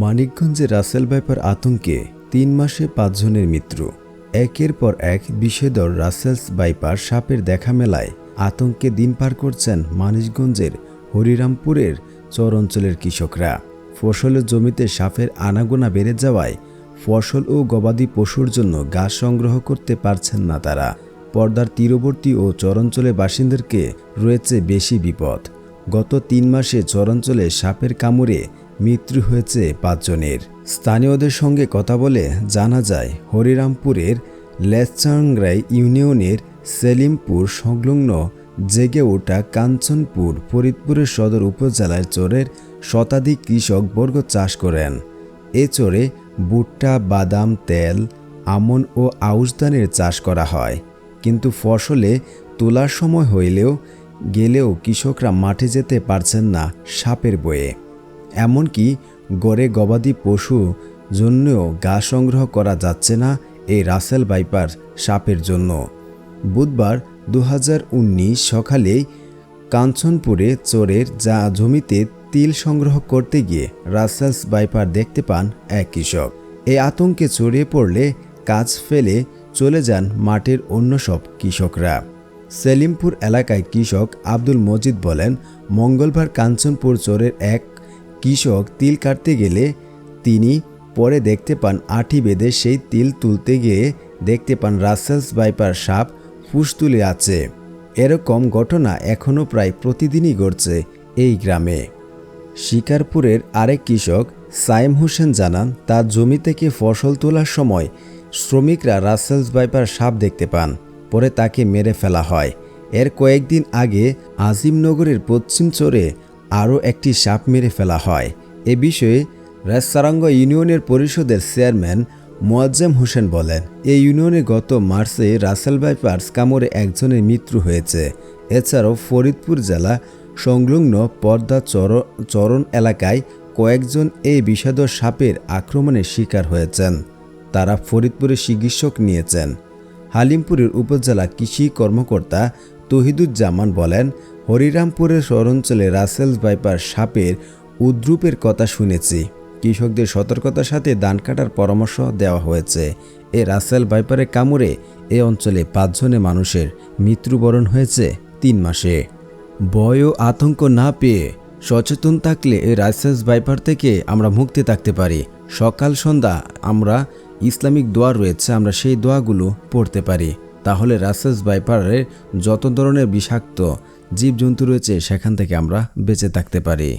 মানিকগঞ্জে Russell viper আতঙ্কে তিন মাসে পাঁচজনের মৃত্যু। একের পর এক বিষেদর রাসেলস বাইপার সাপের দেখা মেলায় আতঙ্কে দিন পার করছেন মানিকগঞ্জের হরিরামপুরের চর অঞ্চলের কৃষকরা। ফসলের জমিতে সাপের আনাগোনা বেড়ে যাওয়ায় ফসল ও গবাদি পশুর জন্য গাছ সংগ্রহ করতে পারছেন না তারা। পর্দার তীরবর্তী ও চরাঞ্চলের বাসিন্দাদেরকে রয়েছে বেশি বিপদ। গত তিন মাসে চরাঞ্চলে সাপের কামড়ে মৃত্যু হয়েছে পাঁচজনের। স্থানীয়দের সঙ্গে কথা বলে জানা যায়, হরিরামপুরের লেচাংরাই ইউনিয়নের সেলিমপুর সংলগ্ন জেগে ওঠা কাঞ্চনপুর ফরিদপুরের সদর উপজেলার চরের শতাধিক কৃষক বর্গ চাষ করেন। এ চরে ভুট্টা, বাদাম, তেল, আমন ও আউশ ধানের চাষ করা হয়। কিন্তু ফসলে তোলার সময় হইলেও গেলেও কৃষকরা মাঠে যেতে পারছেন না সাপের বয়ে। এমনকি গড়ে গবাদি পশু জন্যও গা সংগ্রহ করা যাচ্ছে না এই রাসেল বাইপার সাপের জন্য। বুধবার দু হাজার উনিশ সকালে কাঞ্চনপুরে চোরের যা জমিতে তিল সংগ্রহ করতে গিয়ে রাসেলস বাইপার দেখতে পান এক কৃষক। এই আতঙ্কে ছড়িয়ে পড়লে কাজ ফেলে চলে যান মাঠের অন্য সব কৃষকরা। সেলিমপুর এলাকায় কৃষক আব্দুল মজিদ বলেন, মঙ্গলবার কাঞ্চনপুর চোরের এক কৃষক তিল কাটতে গেলে তিনি পরে দেখতে পান আঠি বেঁধে সেই তিল তুলতে গিয়ে দেখতে পান রাসেলস বাইপার সাপ ফুস তুলে আছে। এরকম ঘটনা এখনও প্রায় প্রতিদিনই ঘটছে এই গ্রামে। শিকারপুরের আরেক কৃষক সাইম হোসেন জানান, তার জমি থেকে ফসল তোলার সময় শ্রমিকরা রাসেলস বাইপার সাপ দেখতে পান, পরে তাকে মেরে ফেলা হয়। এর কয়েকদিন আগে আজিমনগরের পশ্চিম চরে আরও একটি সাপ মেরে ফেলা হয়। এ বিষয়ে রেসারাঙ্গ ইউনিয়নের পরিষদের চেয়ারম্যান মোয়াজ্জেম হোসেন বলেন, এই ইউনিয়নে গত মার্চে রাসেল বাইপার্স কামড়ে একজনের মৃত্যু হয়েছে। এছাড়াও ফরিদপুর জেলা সংলগ্ন পর্দা চর, চরণ এলাকায় কয়েকজন এই বিষাদর সাপের আক্রমণের শিকার হয়েছেন। তারা ফরিদপুরে চিকিৎসক নিয়েছেন। হালিমপুরের উপজেলা কৃষি কর্মকর্তা তহিদুজ্জামান বলেন হরিরামপুরের শহরাঞ্চলে রাসেলস বাইপার সাপের উদ্রূপের কথা শুনেছি। কৃষকদের সতর্কতার সাথে ধান কাটার পরামর্শ দেওয়া হয়েছে। এ রাসেল বাইপারের কামড়ে এ অঞ্চলে পাঁচজনে মানুষের মৃত্যুবরণ হয়েছে তিন মাসে। ভয় ও আতঙ্ক না পেয়ে সচেতন থাকলে এই রাইসেস বাইপার থেকে আমরা মুক্তি থাকতে পারি। সকাল সন্ধ্যা আমরা ইসলামিক দোয়া রয়েছে, আমরা সেই দোয়াগুলো পড়তে পারি। তাহলে রাসেস বাইপারের যত ধরনের বিষাক্ত জীবজন্তু রয়েছে সেখান থেকে আমরা বেঁচে থাকতে পারি।